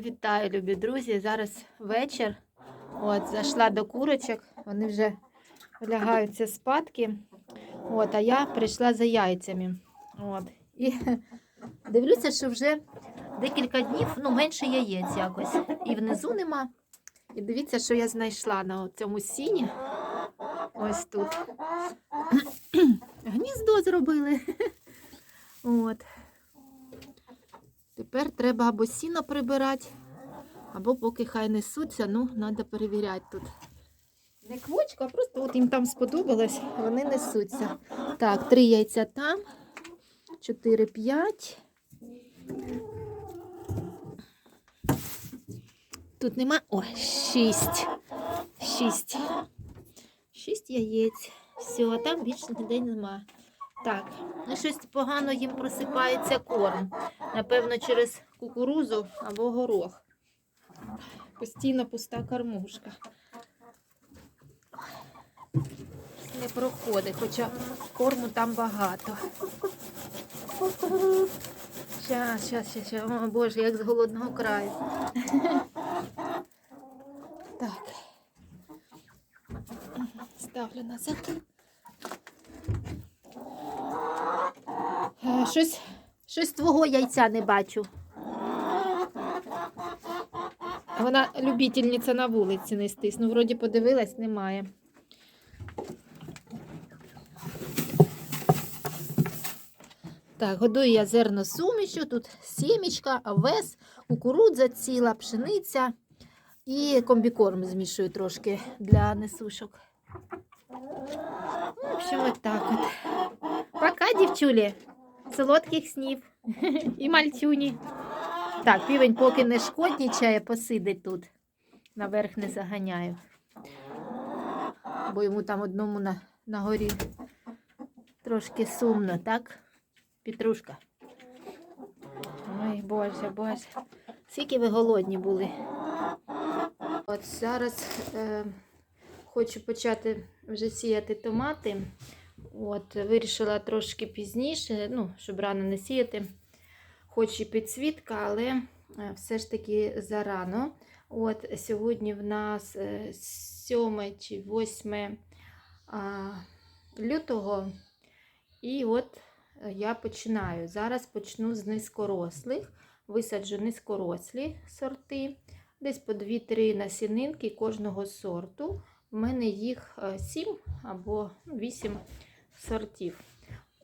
Вітаю, любі друзі. Зараз вечір. От, зайшла до курочок, вони вже лягаються спадки. От, а я прийшла за яйцями. От. І дивлюся, що вже декілька днів ну, менше яєць якось. І внизу нема. І дивіться, що я знайшла на цьому сіні. Ось тут. Гніздо зробили. От. Тепер треба або сіно прибирати, або поки хай несуться, ну, треба перевіряти тут. Не квочка, а просто от їм там сподобалось, вони несуться. Так, три яйця там, чотири, п'ять. Тут нема. О, шість. Шість. Шість яєць. Все, а там більше ніде нема. Так, ну щось погано їм просипається корм. Напевно, через кукурузу або горох. Постійно пуста кормушка. Не проходить, хоча корму там багато. Щас, щас, щас, щас. О, Боже, як з голодного краю. Так. Ставлю назад. Щось, щось твого яйця не бачу. Вона любительниця на вулиці нестись. Ну, вроді подивилась, немає. Так, годую я зерно сумішю, тут сімечка, овес, кукурудза ціла, пшениця і комбікорм змішую трошки для несушок. В общем, от так от. Пока, дівчулі. Солодких снів і мальчуні. Так, півень поки не шкоднічає, посидить тут. Наверх не заганяю. Бо йому там одному на, на горі трошки сумно, так? Петрушка. Ой, Боже, Боже. Скільки ви голодні були. От зараз е, хочу почати вже сіяти томати. От, вирішила трошки пізніше, ну, щоб рано не сіяти. Хоч і підсвітка, але е, все ж таки зарано. От, сьогодні в нас е, 7 чи 8 лютого. І от е, я починаю. Зараз почну з низькорослих. Висаджу низькорослі сорти. Десь по 2-3 насінинки кожного сорту. У мене їх 7 або 8 сортів.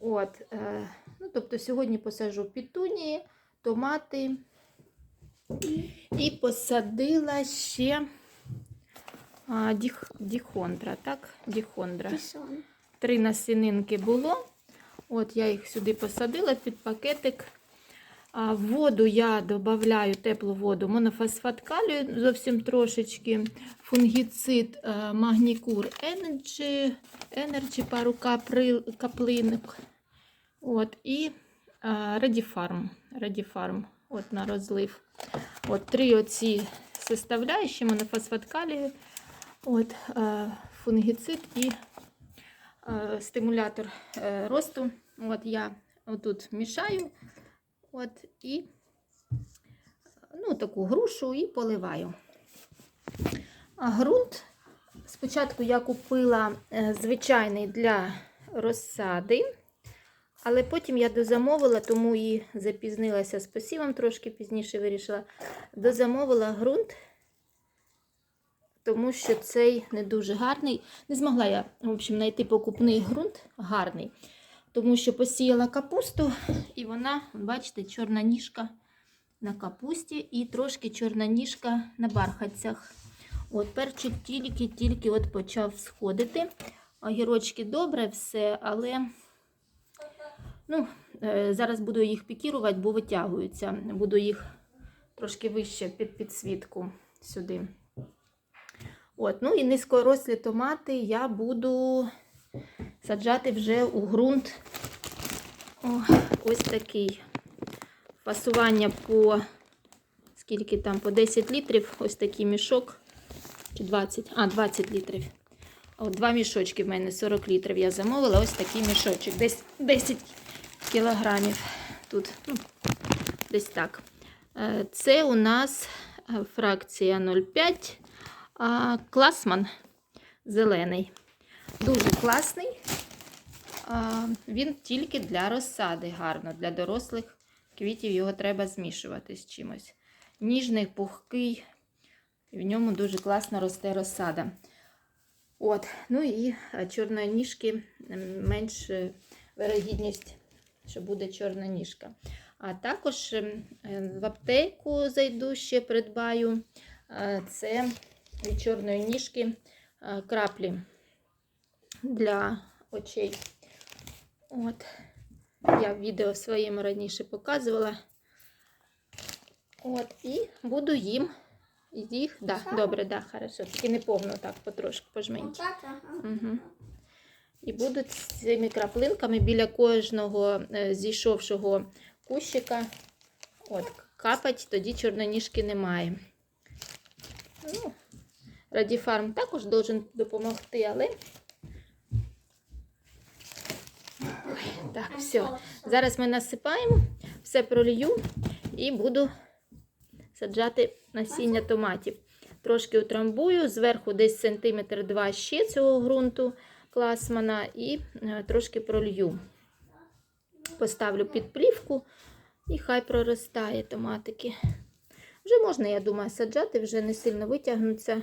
От, е, ну, тобто сьогодні посаджу пітунії, томати і посадила ще а, діх, діхондра. Так? Діхондра. Три насінинки було. От я їх сюди посадила під пакетик. В воду я додаю теплу воду, монофосфат калію зовсім трошечки, фунгіцид е, магнікур Energy, Energy пару капри, каплинок. От, і е, Радіфарм. Радіфарм от на розлив. От три оці составляючі, монофосфат калію, от, е, фунгіцид і стимулятор росту. От я отут мішаю. От і ну, таку грушу і поливаю. А ґрунт спочатку я купила е, звичайний для розсади, але потім я дозамовила, тому і запізнилася з посівом, трошки пізніше вирішила. Дозамовила ґрунт, тому що цей не дуже гарний. Не змогла я, в общем, знайти покупний ґрунт гарний. Тому що посіяла капусту, і вона, бачите, чорна ніжка на капусті і трошки чорна ніжка на бархатцях. От перчик тільки-тільки от почав сходити. Огірочки добре все, але ну, е, зараз буду їх пікірувати, бо витягуються. Буду їх трошки вище під підсвітку сюди. От, ну і низькорослі томати я буду саджати вже у ґрунт О, ось такий. Фасування по скільки там, по 10 літрів, ось такий мішок. Чи 20, а, 20 літрів. От два мішочки в мене 40 літрів я замовила. Ось такий мішочок. Десь 10 кілограмів. Тут, ну, десь так. Е, Це у нас е, фракція 0,5, а, класман зелений. Дуже класний. Він тільки для розсади гарно. Для дорослих квітів його треба змішувати з чимось. Ніжний, пухкий, в ньому дуже класно росте розсада. От. Ну і е, чорної ніжки менш е, вирогідність, що буде чорна ніжка. А також ем, е, в аптеку зайду ще придбаю. Це від чорної ніжки краплі для очей. От. Я в відео своєму раніше показувала. От, і буду їм їх. Да, добре, да, хорошо. Тільки не повно так потрошку пожменьки. Угу. І будуть з цими краплинками біля кожного е, зійшовшого кущика. От, капать, тоді чорноніжки немає. Ну, Радіфарм також должен допомогти, але. Так, все. Зараз ми насипаємо, все пролью і буду саджати насіння томатів. Трошки утрамбую, зверху десь сантиметр два ще цього ґрунту класмана і е, трошки пролью. Поставлю під плівку і хай проростає томатики. Вже можна, я думаю, саджати, вже не сильно витягнуться.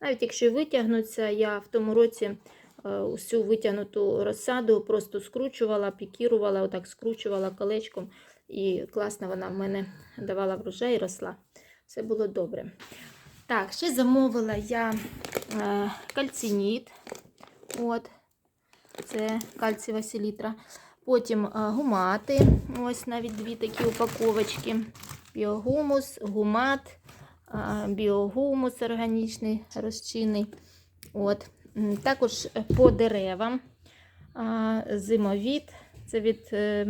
Навіть якщо витягнуться, я в тому році усю витягнуту розсаду просто скручувала, пікірувала, отак скручувала колечком. І класно вона в мене давала врожай і росла. Все було добре. Так, ще замовила я е, кальциніт. От, це кальцієва селітра. Потім е, гумати. Ось навіть дві такі упаковочки. Біогумус, гумат, е, біогумус органічний, розчинний. От. Також по деревам е, зимовід. Це від е,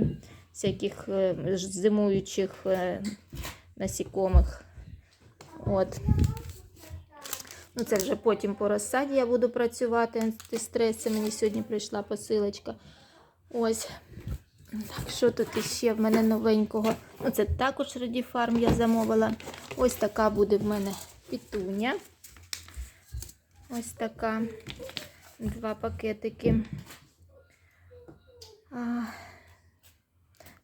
всяких е, зимуючих е, насікомих. От. Ну, це вже потім по розсаді я буду працювати. Антистрес. Це мені сьогодні прийшла посилочка. Ось. Так, що тут іще в мене новенького? Ну, це також Радіфарм я замовила. Ось така буде в мене пітуня. Ось така. Два пакетики. А,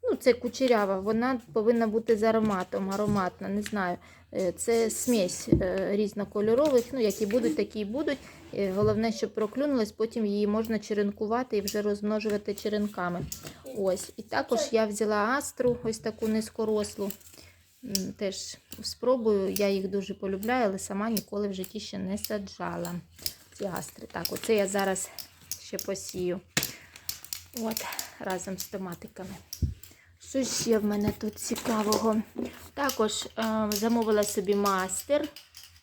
ну, це кучерява, вона повинна бути з ароматом, ароматна, не знаю. Е, Це смесь е, різнокольорових, ну, які будуть, такі і будуть. Е, Головне, щоб проклюнулась, потім її можна черенкувати і вже розмножувати черенками. Ось. І також я взяла астру, ось таку низькорослу. Теж спробую, я їх дуже полюбляю, але сама ніколи в житті ще не саджала. Ці астри. Так, оце я зараз ще посію. От, разом з томатиками. Що ще в мене тут цікавого? Також е, замовила собі мастер.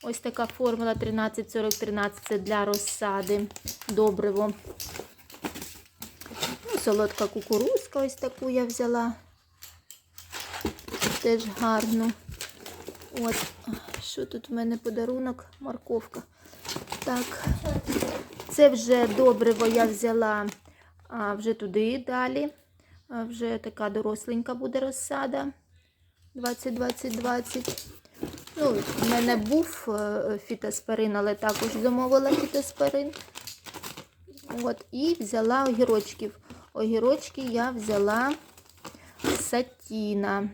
Ось така формула 1340-13 це для розсади. Добриво. Ну, солодка кукурузка, ось таку я взяла. Теж гарно. От, що тут в мене подарунок? Морковка. Так, це вже добриво я взяла а, вже туди далі. А, вже така доросленька буде розсада. 20-20-20. Ну, в мене був е, фітоспорин, але також замовила фітоспорин. От, і взяла огірочків. Огірочки я взяла сатіна.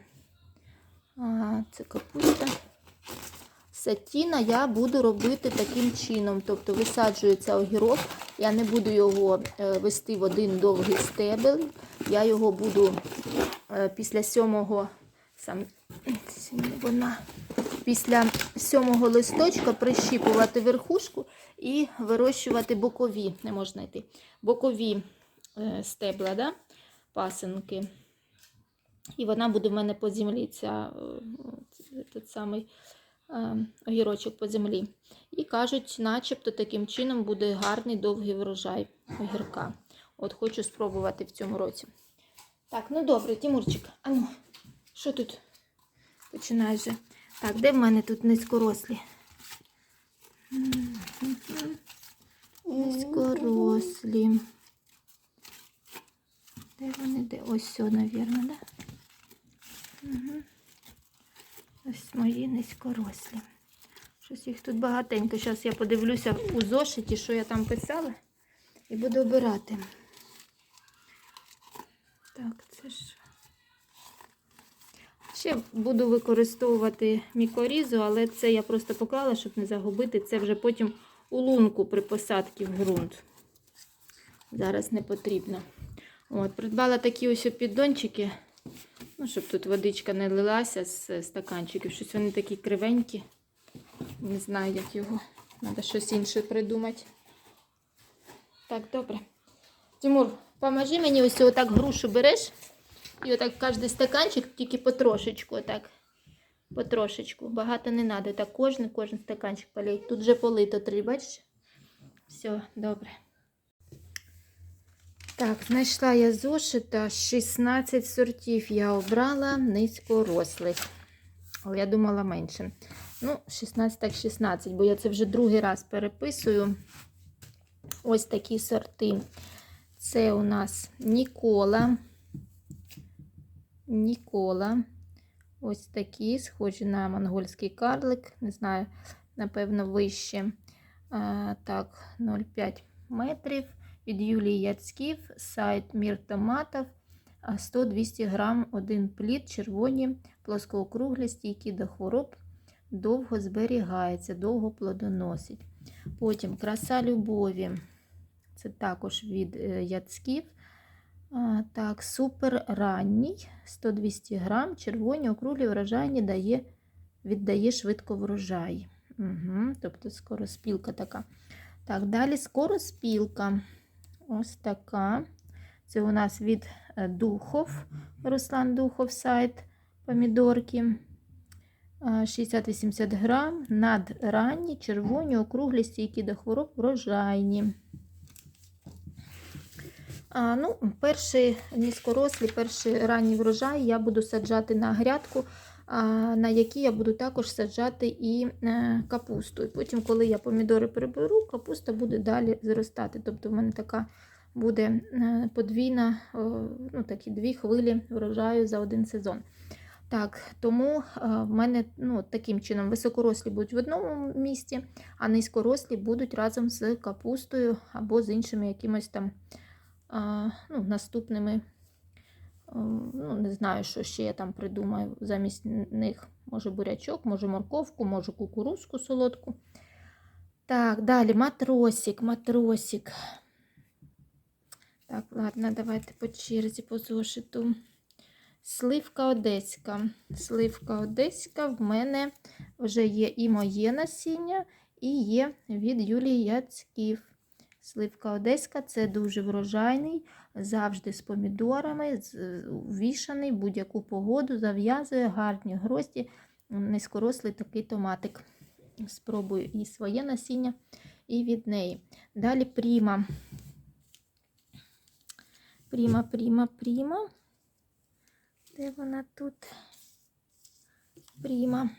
Це капуста. Сатіна я буду робити таким чином. Тобто висаджується огірок. Я не буду його е, вести в один довгий стебель. Я його буду е, після сьомого сам, вона, після сьомого листочка прищіпувати верхушку і вирощувати бокові, не можна йти, бокові е, стебла, да? пасинки. І вона буде в мене по землі, ця, е, той самий е, огірочок по землі. І кажуть, начебто таким чином буде гарний довгий врожай огірка. От хочу спробувати в цьому році. Так, ну добре, Тимурчик, а ну, що тут? Починай вже. Так, де в мене тут низькорослі? Низькорослі. Де вони? Де? Ось все, навірно, да? Ось мої низькорослі. Щось їх тут багатенько. Зараз я подивлюся у зошиті, що я там писала, і буду обирати. Так, це ж. Ще буду використовувати мікорізу, але це я просто поклала, щоб не загубити. Це вже потім у лунку при посадці в ґрунт. Зараз не потрібно. От, придбала такі ось піддончики, ну, щоб тут водичка не лилася з стаканчиків. Щось вони такі кривенькі. Не знаю, як його. Треба щось інше придумати. Так, добре. Тимур, поможи мені ось отак грушу береш. І отак кожен стаканчик тільки потрошечку, отак. Потрошечку. Багато не треба. Так кожен, кожен стаканчик полей. Тут вже полито три, бачиш? Все, добре. Так, знайшла я зошита. 16 сортів я обрала низькорослих. Але я думала менше. Ну, 16 так 16, бо я це вже другий раз переписую. Ось такі сорти. Це у нас Нікола. Нікола. Ось такі, схожі на монгольський карлик. Не знаю, напевно, вище. А, так, 0,5 метрів. Від Юлії Яцьків, сайт Мір томатів. 100-200 грам, один плід, червоні, плоскоокруглі, стійкі до хвороб, довго зберігається, довго плодоносить. Потім краса любові. Це також від е, Яцьків. Так, супер ранній, 100-200 грам, червоні, округлі, врожайні, дає, віддає швидко врожай. Угу, тобто скороспілка така. Так, далі скороспілка. Ось така. Це у нас від е, Духов, Руслан Духов сайт помідорки. 60-80 грам, надранні, червоні, округлі, стійкі до хвороб, врожайні. А, ну, Перший низькорослі, перший ранній врожай я буду саджати на грядку, на якій я буду також саджати і е, капусту. І потім, коли я помідори приберу, капуста буде далі зростати. Тобто в мене така буде е, подвійна, ну, такі дві хвилі врожаю за один сезон. Так, Тому е, в мене ну, таким чином високорослі будуть в одному місці, а низькорослі будуть разом з капустою або з іншими якимось там ну, наступними. Ну, Не знаю, що ще я там придумаю замість них. Може бурячок, може морковку, може кукурузку солодку. Так, далі матросик, матросик. Так, ладно, давайте по черзі по зошиту. Сливка одеська. Сливка одеська в мене вже є і моє насіння, і є від Юлії Яцьків. Сливка одеська це дуже врожайний, завжди з помідорами, вішаний будь-яку погоду, зав'язує гарні грості, низькорослий такий томатик. Спробую і своє насіння, і від неї. Далі пріма. Пріма, пріма, пріма. Де вона тут? Пріма.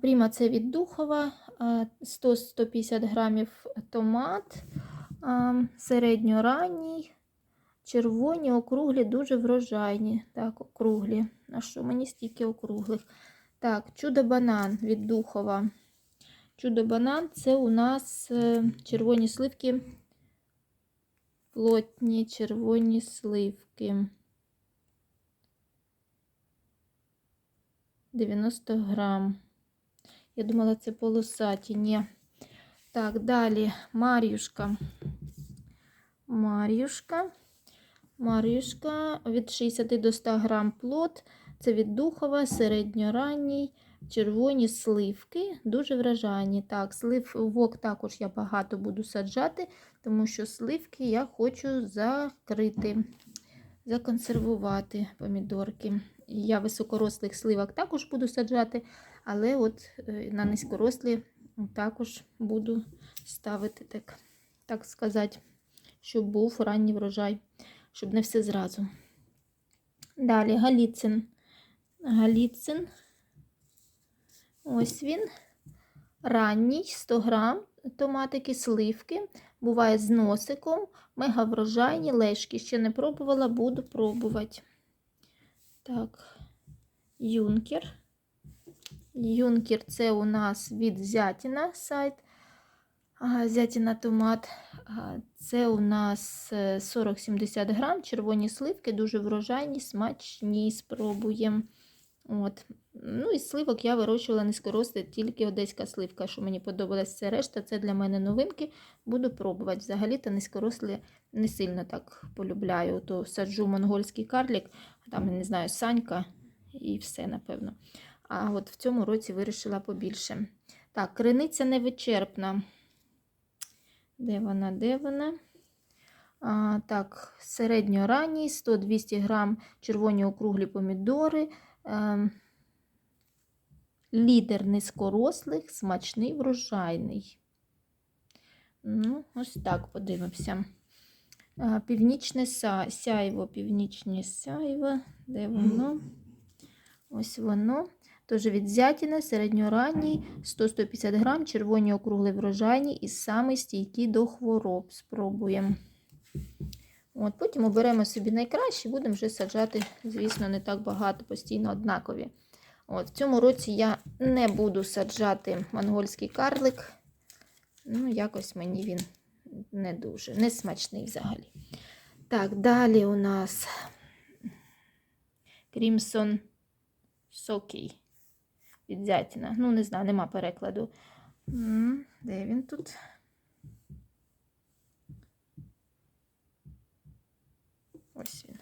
Пріма це від Духова, 100-150 грамів томат, середньоранній, червоні, округлі, дуже врожайні. Так, округлі. А що мені стільки округлих? Так, чудо-банан від Духова. Чудо-банан це у нас е, червоні сливки, плотні червоні сливки. 90 грам. Я думала, це полосаті. Ні. Так, далі Мар'юшка. Мар'юшка. Мар'юшка від 60 до 100 грам плод. Це від Духова, середньоранній, червоні сливки, дуже вражайні. Так, сливок також я багато буду саджати, тому що сливки я хочу закрити, законсервувати помідорки. Я високорослих сливок також буду саджати, але от е, на низькорослі також буду ставити, так так сказати, щоб був ранній врожай, щоб не все зразу. Далі галіцин. Галіцин. Ось він. Ранній 100 грам томатики, сливки. Буває з носиком, мега врожайні лешки. Ще не пробувала, буду пробувати. Так, юнкер. Юнкер це у нас від Зятіна сайт. Зятіна томат. Це у нас е, 40-70 грам, червоні сливки, дуже врожайні, смачні, спробуємо. От. Ну і сливок я вирощувала низькорости, тільки одеська сливка, що мені подобалась. Це решта, це для мене новинки. Буду пробувати. Взагалі-то низькорослі не сильно так полюбляю. То саджу монгольський карлік, там, не знаю, санька і все, напевно. А от в цьому році вирішила побільше. Так, криниця невичерпна. Де вона? Де вона? А, так, середньоранній, 100-200 грам червоні округлі помідори. Ем, лідер низькорослих, смачний, врожайний. Ну, ось так подивимося. А, Північне са- сяйво, північне сяйво. Де воно? Ось воно. Тож від зятіна, середньоранній, 100-150 грам, червоні округли врожайні і саме стійкі до хвороб. Спробуємо. От, потім оберемо собі найкраще, будемо вже саджати, звісно, не так багато, постійно однакові. От, в цьому році я не буду саджати монгольський карлик. Ну, якось мені він не дуже, не смачний взагалі. Так, далі у нас Крімсон Сокій від Зятіна. Ну, не знаю, нема перекладу. Де він тут? Ось він.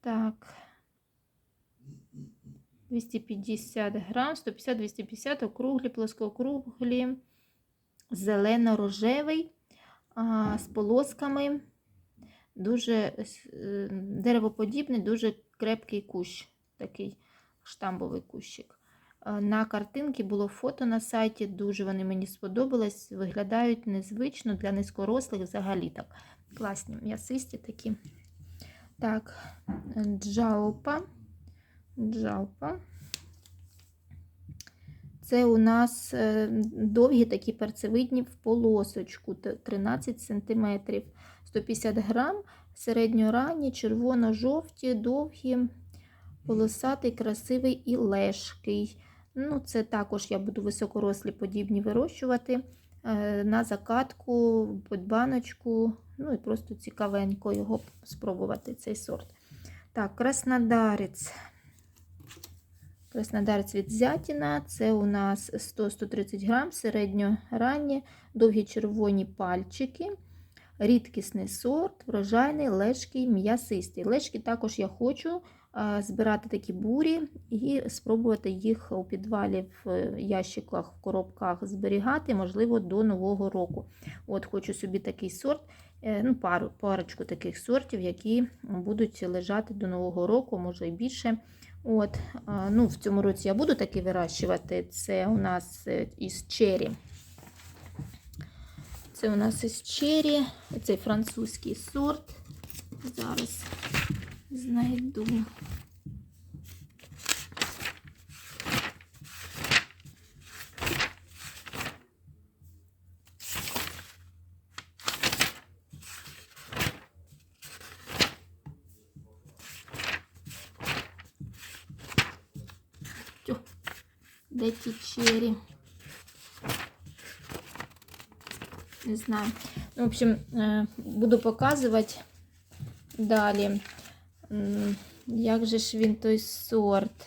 Так. 250 грам, 150-250 округлі, плоскоокруглі, зелено-рожевий, з полосками. Дуже е, деревоподібний, дуже крепкий кущ, такий штамбовий кущик. На картинці було фото на сайті, дуже вони мені сподобались. Виглядають незвично для низькорослих взагалі так. Класні, м'ясисті такі. Так, джалпа. Джалпа. Це у нас е, довгі такі перцевидні в полосочку, 13 см, 150 грам, середньоранні, червоно-жовті, довгі, полосатий, красивий і лежкий. Ну, це також я буду високорослі подібні вирощувати е, на закатку, під баночку. Ну і просто цікавенько його спробувати, цей сорт. Так, краснодарець. Краснодарець від Зятіна. Це у нас 100-130 грам, середньоранні, довгі червоні пальчики. Рідкісний сорт, врожайний, лежкий, м'ясистий. Лежки також я хочу збирати такі бурі і спробувати їх у підвалі в е, ящиках, в коробках зберігати, можливо, до Нового року. От Хочу собі такий сорт, е, ну, пару, парочку таких сортів, які будуть лежати до Нового року, може і більше. От, ну, В цьому році я буду таки вирощувати. Це у нас е, із чері. Це у нас із чері, цей французький сорт. Зараз знайду. Тьо, Де ті чері? Не знаю. Ну, в общем, е, буду показувати далі. Як же ж він той сорт?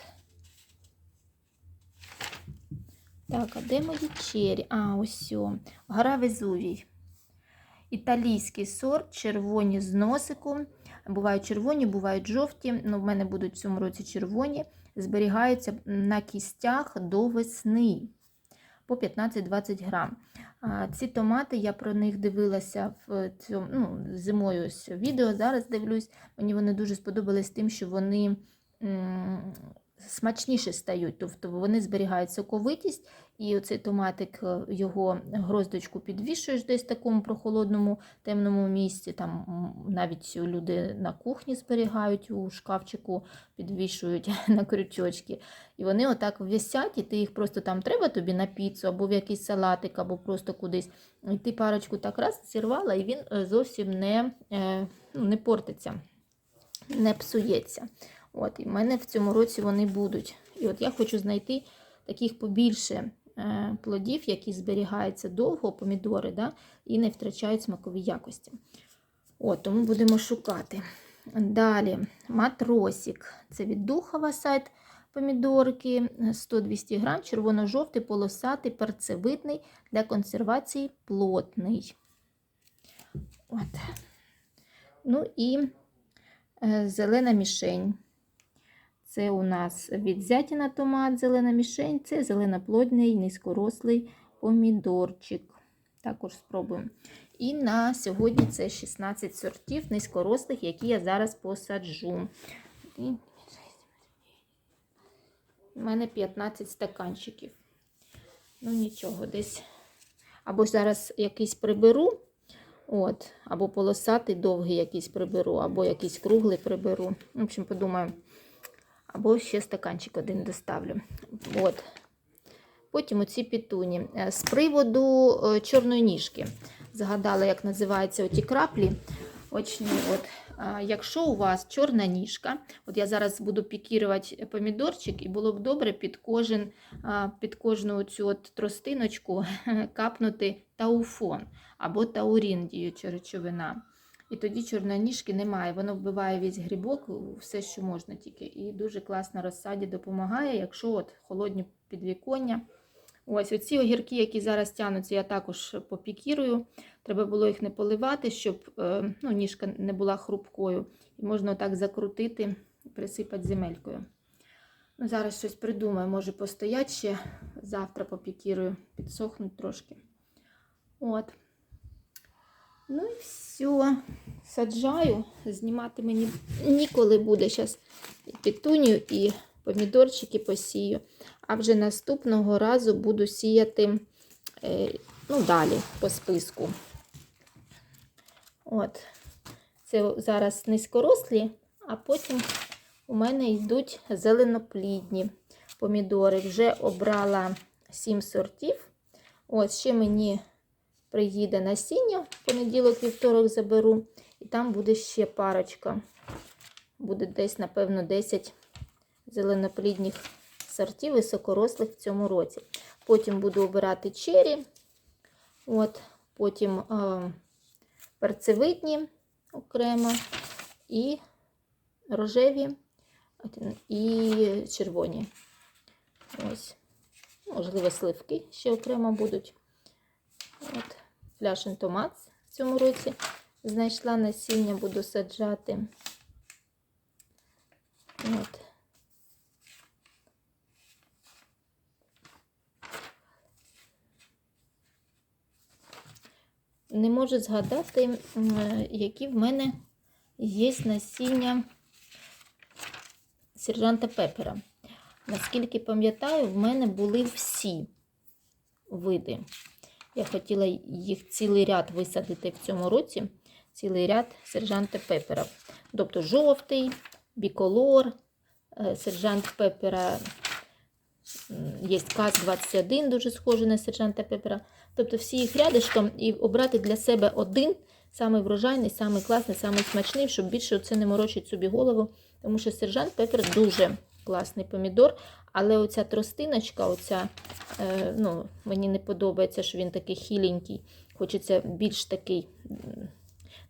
Так, а де мої чері? А, ось. о. Гора Везувій. Італійський сорт, червоні з носиком. Бувають червоні, бувають жовті. Ну, в мене будуть в цьому році червоні. Зберігаються на кістях до весни по 15-20 грам. Ці томати, я про них дивилася в цьому ну, зимою ось відео, зараз дивлюсь. Мені вони дуже сподобались тим, що вони смачніше стають, тобто вони зберігають соковитість, і оцей томатик, е, його гроздочку підвішуєш десь в такому прохолодному темному місці. Там навіть люди на кухні зберігають у шкафчику, підвішують на крючочки. І вони отак висять, і ти їх просто там треба тобі на піцу, або в якийсь салатик, або просто кудись. І ти парочку так раз зірвала, і він е, зовсім не, е, ну, не портиться, не псується. От, І в мене в цьому році вони будуть. І от я хочу знайти таких побільше е, плодів, які зберігаються довго, помідори, да, і не втрачають смакові якості. От, тому будемо шукати. Далі матросик. Це від Духова сайт помідорки 100-200 грам, червоно-жовтий, полосатий, перцевидний для консервації плотний. От. Ну і е, зелена мішень. Це у нас від зятіна томат, зелена мішень, це зеленоплодний, низькорослий помідорчик. Також спробуємо. І на сьогодні це 16 сортів низькорослих, які я зараз посаджу. У мене 15 стаканчиків. Ну, нічого, десь. Або зараз якийсь приберу, от, або полосатий довгий якийсь приберу, або якийсь круглий приберу. В общем, подумаю. Або ще стаканчик один доставлю. От. Потім оці пітуні. Е, З приводу е, чорної ніжки. Згадала, як називаються оті краплі. Очні. От. Якщо у вас чорна ніжка, от я зараз буду пікірувати помідорчик, і було б добре під кожен, під кожну цю от тростиночку капнути тауфон або таурін діюча речовина. І тоді чорноніжки немає. Воно вбиває весь грибок, все, що можна тільки. І дуже класно розсаді допомагає, якщо от холодні підвіконня. Ось оці огірки, які зараз тянуться, я також попікірую. Треба було їх не поливати, щоб е, ну, ніжка не була хрупкою. І можна отак закрутити, присипати земелькою. Ну, Зараз щось придумаю, може постоять ще завтра попікірую, підсохнуть трошки. От. Ну і все. Саджаю. Знімати мені ніколи буде. Зараз і і помідорчики посію. А вже наступного разу буду сіяти е, ну, далі по списку. От. Це зараз низькорослі, а потім у мене йдуть зеленоплідні помідори. Вже обрала 7 сортів. Ось ще мені приїде насіння, в понеділок, вівторок заберу, і там буде ще парочка. Буде десь, напевно, 10 зеленоплідних сортів високорослих в цьому році. Потім буду обирати чері, от, потім е, перцевидні окремо, і рожеві, і червоні. Ось. Можливо, сливки ще окремо будуть. От. Фляшен в цьому році. Знайшла насіння, буду саджати. От. Не можу згадати, які в мене є насіння сержанта Пепера. Наскільки пам'ятаю, в мене були всі види. Я хотіла їх цілий ряд висадити в цьому році, цілий ряд сержанта Пепера. Тобто жовтий, біколор, е, сержант Пепера, є КАЗ-21, дуже схожий на сержанта Пепера. Тобто всі їх рядишком і обрати для себе один, самий врожайний, самий класний, самий смачний, щоб більше це не морочить собі голову. Тому що сержант Пепер дуже класний помідор, але оця тростиночка, оця, е, ну, мені не подобається, що він такий хіленький. Хочеться більш такий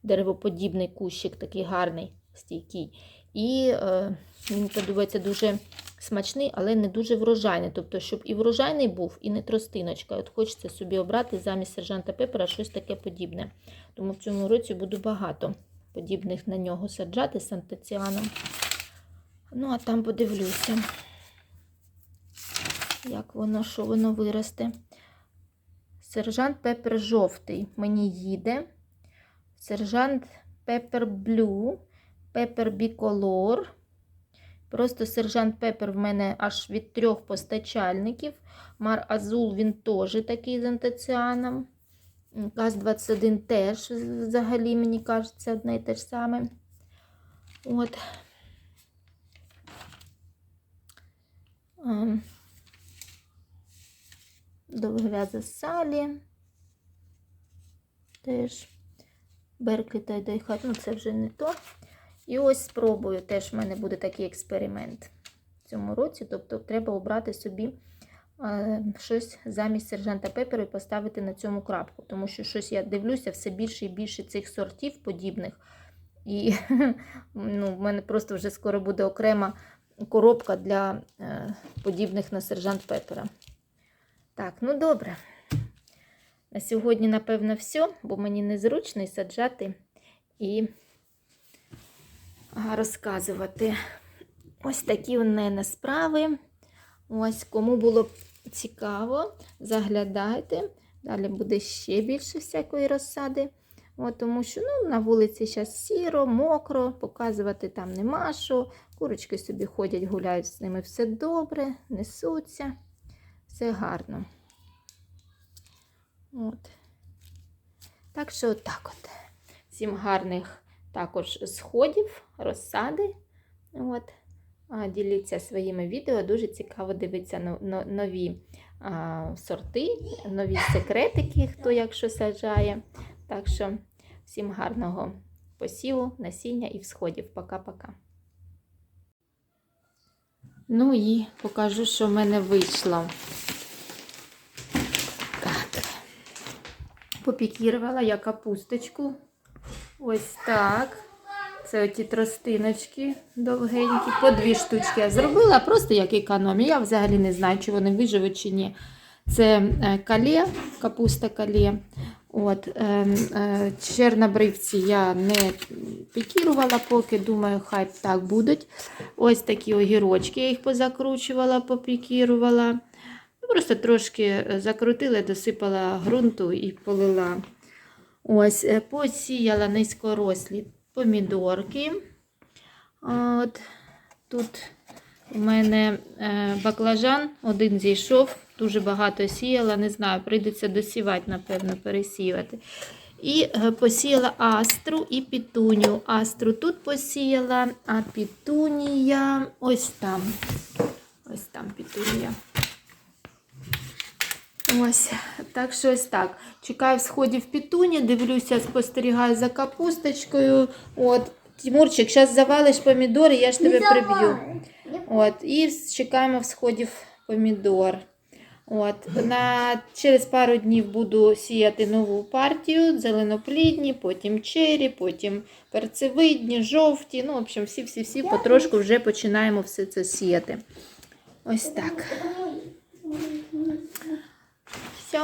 деревоподібний кущик, такий гарний, стійкий. І е, мені подобається дуже смачний, але не дуже врожайний. Тобто, щоб і врожайний був, і не тростиночка. От хочеться собі обрати замість сержанта Пепера щось таке подібне. Тому в цьому році буду багато подібних на нього саджати з антиціаном. Ну, а там подивлюся, як воно, що воно виросте. Сержант Пепер жовтий мені їде. Сержант Пепер Блю, Пепер Біколор. Просто сержант Пепер в мене аж від трьох постачальників. Мар Азул він теж такий з антиціаном. ГАЗ-21 теж взагалі, мені кажеться, одне і те ж саме. От. Ем, Довговяза салі. Теж Берклі та Дайхат, ну це вже не то. І ось спробую, теж в мене буде такий експеримент в цьому році. Тобто треба обрати собі е, щось замість сержанта Пепера і поставити на цьому крапку. Тому що щось я дивлюся все більше і більше цих сортів подібних. І ну, в мене просто вже скоро буде окрема коробка для е, подібних на сержант Пепера. Так, ну добре. На сьогодні, напевно, все, бо мені незручно і саджати і розказувати. Ось такі у мене справи. Ось, кому було цікаво, заглядайте. Далі буде ще більше всякої розсади. От, тому що ну, на вулиці зараз сіро, мокро, показувати там нема що. Курочки собі ходять, гуляють з ними все добре, несуться, все гарно. От. Так що отак от. Всім гарних також сходів, розсади. От. Діліться своїми відео. Дуже цікаво дивитися но- но- нові сорти, нові секретики, хто як що саджає. Так що всім гарного посіву, насіння і всходів. Пока-пока. Ну і покажу, що в мене вийшло. Так. Попікірувала я капусточку. Ось так. Це оті тростиночки довгенькі, по дві штучки я зробила, просто як економія. Я взагалі не знаю, чи вони виживуть чи ні. Це е, кале, капуста кале. От, е, е, чорнобривці я не пікірувала поки, думаю, хай так будуть. Ось такі огірочки, я їх позакручувала, попікірувала. Ну, Просто трошки е, закрутила, досипала ґрунту і полила. Ось, е, посіяла низькорослі помідорки. От, тут у мене е, баклажан один зійшов, дуже багато сіяла, не знаю, прийдеться досівати, напевно, пересіяти. І е, посіяла астру і пітуню. Астру тут посіяла, а пітунія ось там. Ось там пітунія. Ось, так що ось так. Чекаю сходів пітуні, дивлюся, спостерігаю за капусточкою. От, Тимурчик, зараз завалиш помідори, я ж тебе приб'ю. От, і чекаємо всходів помідор. От, на, через пару днів буду сіяти нову партію, зеленоплідні, потім чері, потім перцевидні, жовті. Ну, в общем, всі-всі-всі потрошку вже починаємо все це сіяти. Ось так. Все.